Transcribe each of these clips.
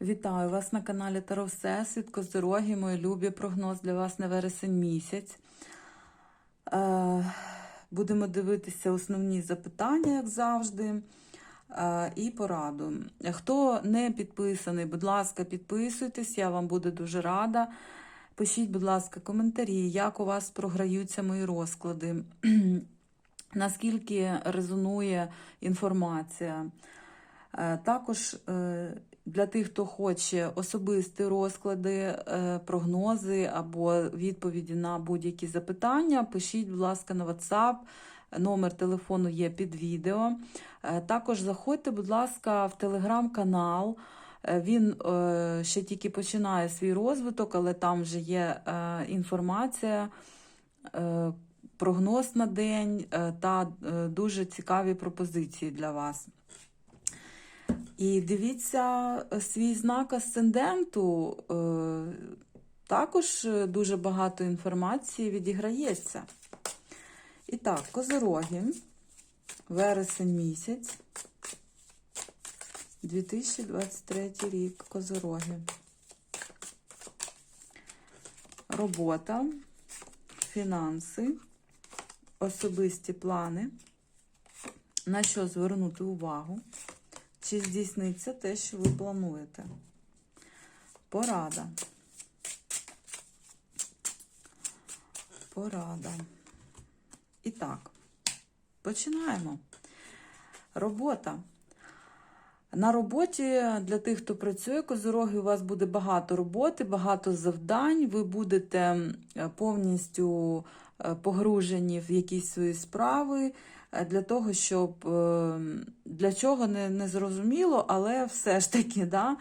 Вітаю вас на каналі Таро Всесвіт, Козороги, мої любі прогноз для вас на вересень місяць. Е, Будемо дивитися основні запитання, як завжди, е, і пораду. Хто не підписаний, будь ласка, підписуйтесь, я вам буду дуже рада. Пишіть, будь ласка, коментарі, як у вас програються мої розклади, наскільки резонує інформація. Е, Також е, для тих, хто хоче особисті розклади, е, прогнози або відповіді на будь-які запитання, пишіть, будь ласка, на WhatsApp. Номер телефону є під відео. Також заходьте, будь ласка, в телеграм-канал. Він ще тільки починає свій розвиток, але там вже є інформація, прогноз на день та дуже цікаві пропозиції для вас. І дивіться е, свій знак асценденту. е, Також е, дуже багато інформації відіграється. І так, козороги, вересень місяць, 2023 рік, козороги. Робота, фінанси, особисті плани. На що звернути увагу? Чи здійсниться те, що ви плануєте? Порада. Порада. І так, починаємо. Робота. На роботі для тих, хто працює козороги, у вас буде багато роботи, багато завдань. Ви будете е, повністю е, погружені в якісь свої справи для того, щоб е, для чого не, не зрозуміло, але все ж таки, да,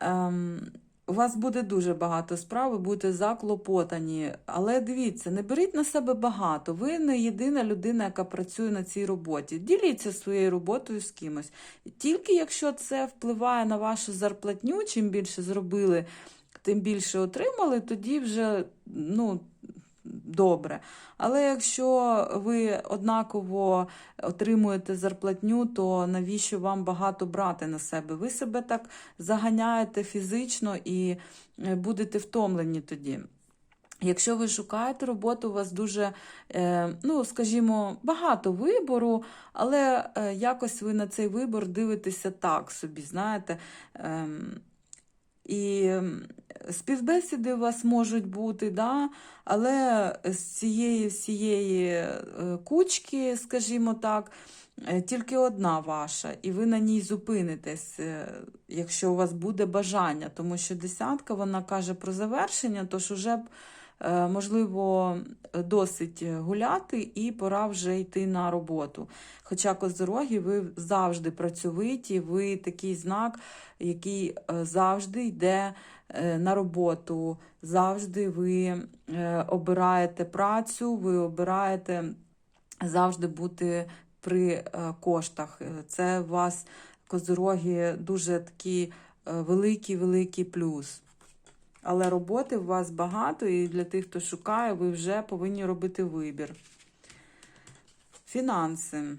ем, у вас буде дуже багато справ, ви будете заклопотані. Але дивіться, не беріть на себе багато. Ви не єдина людина, яка працює на цій роботі. Діліться своєю роботою з кимось. Тільки якщо це впливає на вашу зарплатню, чим більше зробили, тим більше отримали, тоді вже ну, добре. Але якщо ви однаково отримуєте зарплатню, то навіщо вам багато брати на себе? Ви себе так заганяєте фізично і е, будете втомлені тоді. Якщо ви шукаєте роботу, у вас дуже, е, ну, скажімо, багато вибору, але е, якось ви на цей вибор дивитеся так собі, знаєте. Ем, і співбесіди у вас можуть бути, да? але з цієї всієї е, кучки, скажімо так, е, тільки одна ваша, і ви на ній зупинитесь, е, якщо у вас буде бажання, тому що десятка вона каже про завершення, тож уже б, можливо, досить гуляти, і пора вже йти на роботу. Хоча козороги, ви завжди працьовиті, ви такий знак, який е, завжди йде е, на роботу, завжди ви е, обираєте працю, ви обираєте завжди бути при коштах. Це у вас козороги дуже такий великий-великий плюс. Але роботи у вас багато, і для тих, хто шукає, ви вже повинні робити вибір. Фінанси.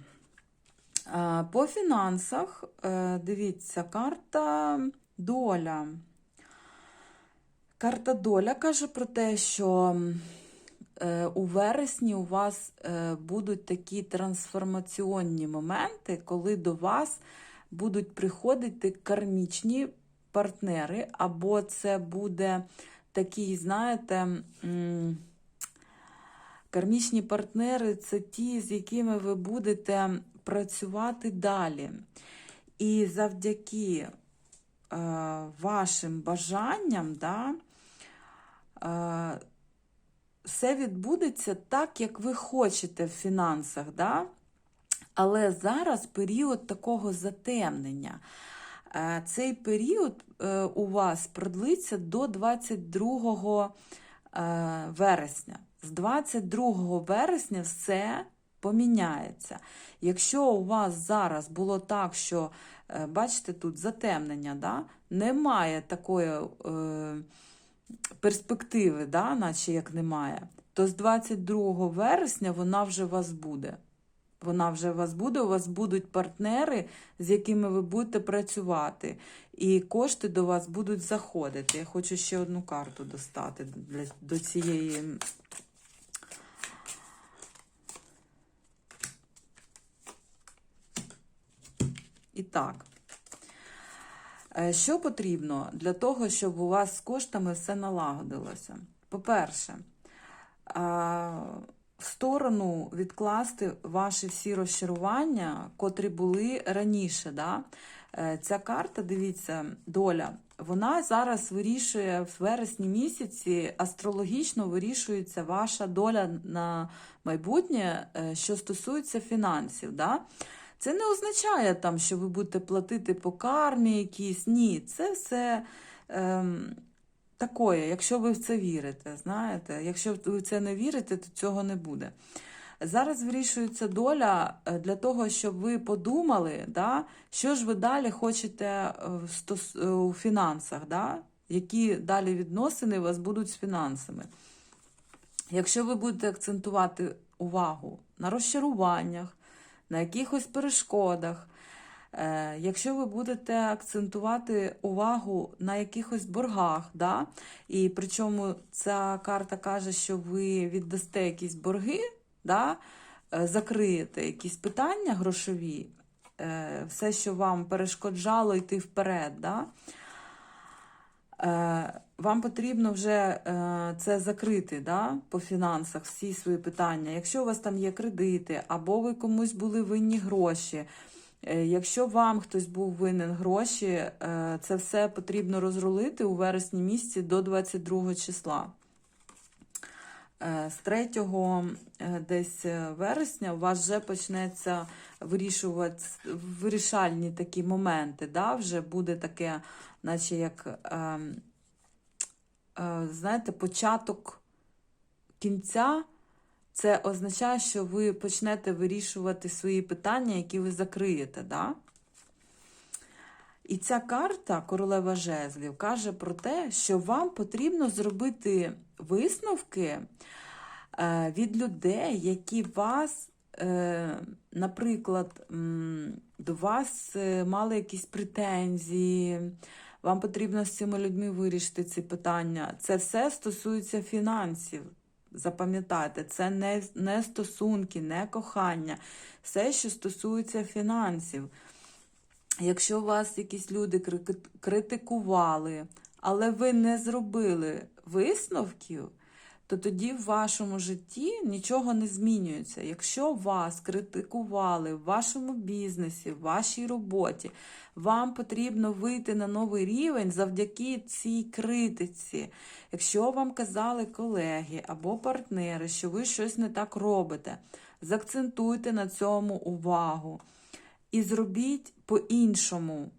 По фінансах, е, дивіться, карта доля. Карта доля каже про те, що е, у вересні у вас е, будуть такі трансформаційні моменти, коли до вас будуть приходити кармічні партнери, або це буде такий, знаєте, кармічні партнери це ті, з якими ви будете працювати далі. І завдяки е, вашим бажанням, да, е, все відбудеться так, як ви хочете в фінансах. Да? Але зараз період такого затемнення. Е, цей період е, у вас продлиться до 22 е, вересня. З 22 вересня все поміняється. Якщо у вас зараз було так, що, бачите, тут затемнення, да? немає такої е, перспективи, да? наче як немає, то з 22 вересня вона вже у вас буде. Вона вже у вас буде, у вас будуть партнери, з якими ви будете працювати. І кошти до вас будуть заходити. Я хочу ще одну карту достати для, до цієї. І так. Е, Що потрібно для того, щоб у вас з коштами все налагодилося? По-перше, сторону відкласти ваші всі розчарування, котрі були раніше. Да? Е, Ця карта, дивіться, доля, вона зараз вирішує в вересні місяці, астрологічно вирішується ваша доля на майбутнє, е, що стосується фінансів. Да? Це не означає, там, що ви будете платити по кармі якійсь. Ні, це все ем, такое, якщо ви в це вірите. знаєте. Якщо ви в це не вірите, то цього не буде. Зараз вирішується доля е, для того, щоб ви подумали, да, що ж ви далі хочете е, в стос- е, у фінансах, да, які далі відносини у вас будуть з фінансами. Якщо ви будете акцентувати увагу на розчаруваннях, на якихось перешкодах, якщо ви будете акцентувати увагу на якихось боргах, да, і причому ця карта каже, що ви віддасте якісь борги, да, е, закриєте якісь питання грошові, е, все, що вам перешкоджало йти вперед. Да, Е, Вам потрібно вже е, це закрити да, по фінансах, всі свої питання. Якщо у вас там є кредити, або ви комусь були винні гроші, е, якщо вам хтось був винен гроші, е, це все потрібно розрулити у вересні місяці до 22 числа. Е, З 3 е, десь е, вересня у вас вже почнеться вирішувати вирішальні такі моменти. Да? Вже буде таке, наче як, ем, е, знаєте, початок кінця. Це означає, що ви почнете вирішувати свої питання, які ви закриєте. Да? І ця карта, королева жезлів, каже про те, що вам потрібно зробити висновки е, від людей, які вас, е, наприклад, до вас е, мали якісь претензії. Вам потрібно з цими людьми вирішити ці питання. Це все стосується фінансів. Запам'ятайте, це не, не стосунки, не кохання, все, що стосується фінансів. Якщо вас якісь люди критикували, але ви не зробили висновків, то тоді в вашому житті нічого не змінюється. Якщо вас критикували в вашому бізнесі, в вашій роботі, вам потрібно вийти на новий рівень завдяки цій критиці. Якщо вам казали колеги або партнери, що ви щось не так робите, заакцентуйте на цьому увагу і зробіть по-іншому.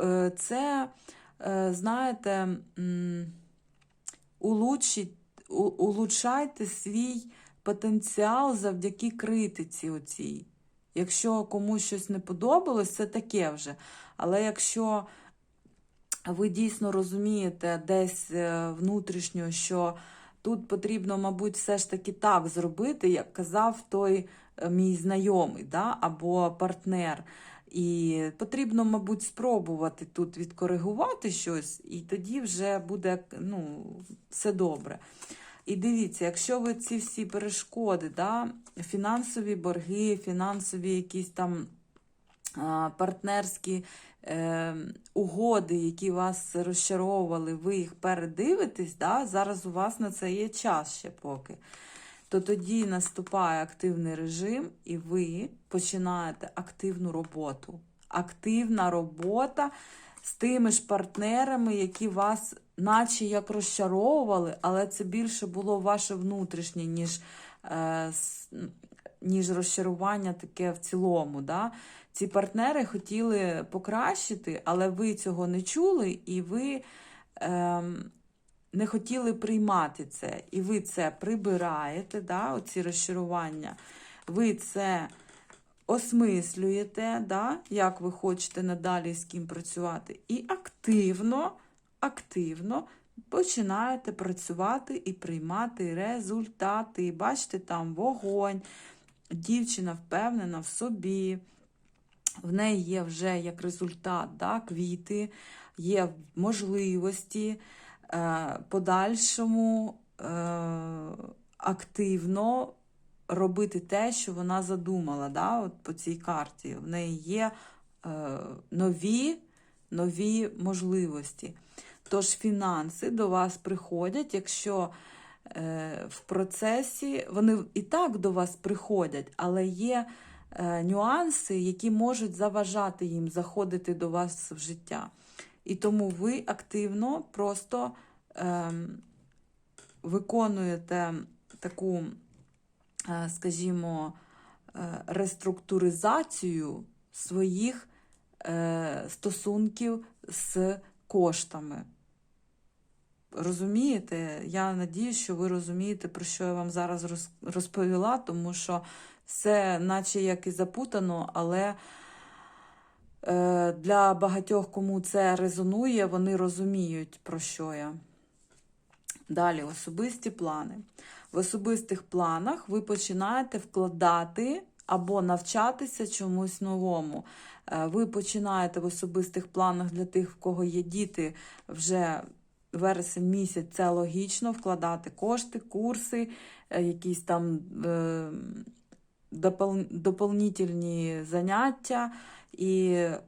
Е, Це, е, знаєте, улучшіть, улучшайте свій потенціал завдяки критиці оцій. Якщо комусь щось не подобалось, це таке вже. Але якщо ви дійсно розумієте десь е, внутрішньо, що тут потрібно, мабуть, все ж таки так зробити, як казав той е, мій знайомий да, або партнер. І потрібно, мабуть, спробувати тут відкоригувати щось, і тоді вже буде ну, все добре. І дивіться, якщо ви ці всі перешкоди, да, фінансові борги, фінансові якісь там партнерські е, угоди, які вас розчаровували, ви їх передивитесь, да, зараз у вас на це є час ще поки. То тоді наступає активний режим, і ви починаєте активну роботу. Активна робота з тими ж партнерами, які вас, наче як розчаровували, але це більше було ваше внутрішнє, ніж, е, ніж розчарування таке в цілому. Да? Ці партнери хотіли покращити, але ви цього не чули, і ви ем, не хотіли приймати це. І ви це прибираєте, да, оці розчарування. Ви це осмислюєте, да, як ви хочете надалі з ким працювати. І активно, активно починаєте працювати і приймати результати. І бачите, там вогонь. дівчина впевнена в собі, в неї є вже як результат да, квіти, є можливості подальшому е, активно робити те, що вона задумала да, от по цій карті. В неї є е, нові, нові можливості. Тож фінанси до вас приходять, якщо е, в процесі вони і так до вас приходять, але є е, нюанси, які можуть заважати їм заходити до вас в життя. І тому ви активно просто е, виконуєте таку, е, скажімо, е, реструктуризацію своїх е, стосунків з коштами. Розумієте? Я надію, що ви розумієте, про що я вам зараз розповіла, тому що все, наче як і запутано, але для багатьох, кому це резонує, вони розуміють, про що я. Далі, особисті плани. В особистих планах ви починаєте вкладати або навчатися чомусь новому. Е, Ви починаєте в особистих планах для тих, в кого є діти, вже вересень місяць, це логічно вкладати кошти, курси, е, якісь там е, допол- дополнительні заняття, і е,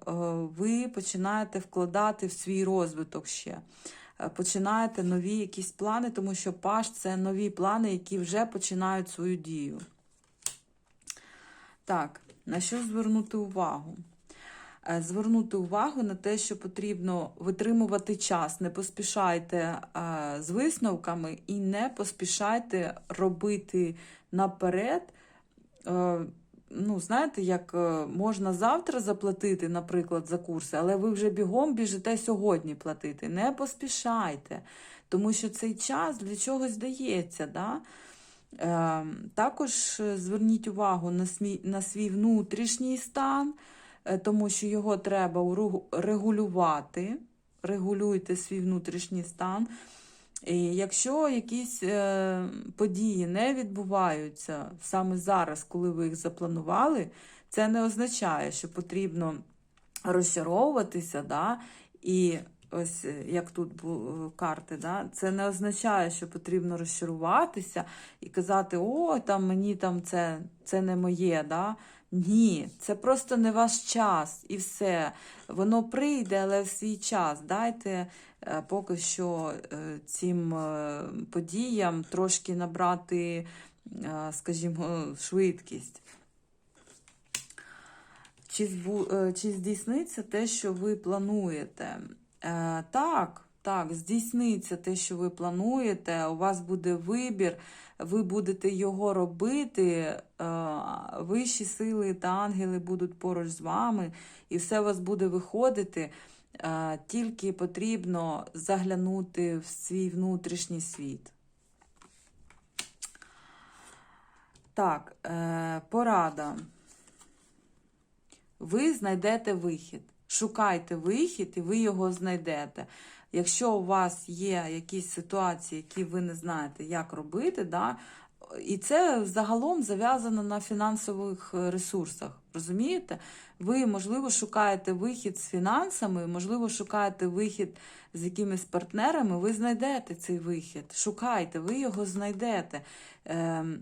ви починаєте вкладати в свій розвиток ще. Е, Починаєте нові якісь плани, тому що паш це нові плани, які вже починають свою дію. Так, на що звернути увагу? Е, Звернути увагу на те, що потрібно витримувати час. Не поспішайте з висновками і не поспішайте робити наперед. Ну, знаєте, як е, можна завтра заплатити, наприклад, за курси, але ви вже бігом біжите сьогодні платити. Не поспішайте, тому що цей час для чогось дається. Да? Е, також зверніть увагу на, смій, на свій внутрішній стан, е, тому що його треба регулювати. Регулюйте свій внутрішній стан. Якщо якісь е, події не відбуваються саме зараз, коли ви їх запланували, це не означає, що потрібно розчаровуватися, да, і ось е, як тут бу- карти, да, це не означає, що потрібно розчаруватися і казати, о, там мені там це, це не моє. Да. Ні, це просто не ваш час і все. Воно прийде, але в свій час. Дайте е, поки що е, цим е, подіям трошки набрати, скажімо, швидкість. Чи, здійсниться те, що ви плануєте? Так, так, здійсниться те, що ви плануєте. У вас буде вибір, ви будете його робити. е, Вищі сили та ангели будуть поруч з вами, і все у вас буде виходити. Е, Тільки потрібно заглянути в свій внутрішній світ. Так, е, порада ви знайдете вихід. Шукайте вихід, і ви його знайдете. Якщо у вас є якісь ситуації, які ви не знаєте, як робити, да, і це загалом зав'язано на фінансових е, ресурсах. Розумієте? Ви, можливо, шукаєте вихід з фінансами, можливо, шукаєте вихід з якимись партнерами, ви знайдете цей вихід. Шукайте, ви його знайдете. Ем,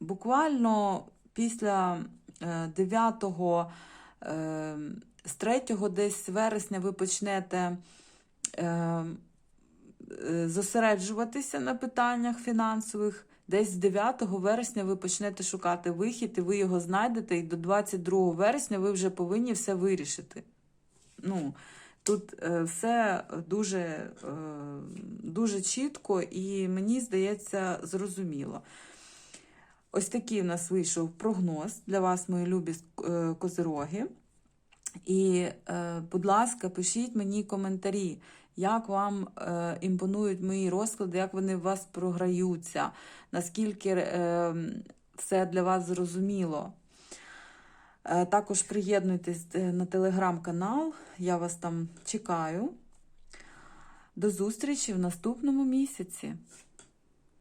буквально після е, 9 е, з 3 десь вересня ви почнете е, е, зосереджуватися на питаннях фінансових. Десь з 9 вересня ви почнете шукати вихід, і ви його знайдете, і до 22 вересня ви вже повинні все вирішити. Ну, тут е, все дуже, е, дуже чітко і мені здається зрозуміло. Ось такий у нас вийшов прогноз для вас, мої любі е, козироги. І, е, будь ласка, пишіть мені коментарі, як вам е, імпонують мої розклади, як вони у вас програються, наскільки е, все для вас зрозуміло. Також приєднуйтесь на телеграм-канал, я вас там чекаю. До зустрічі в наступному місяці.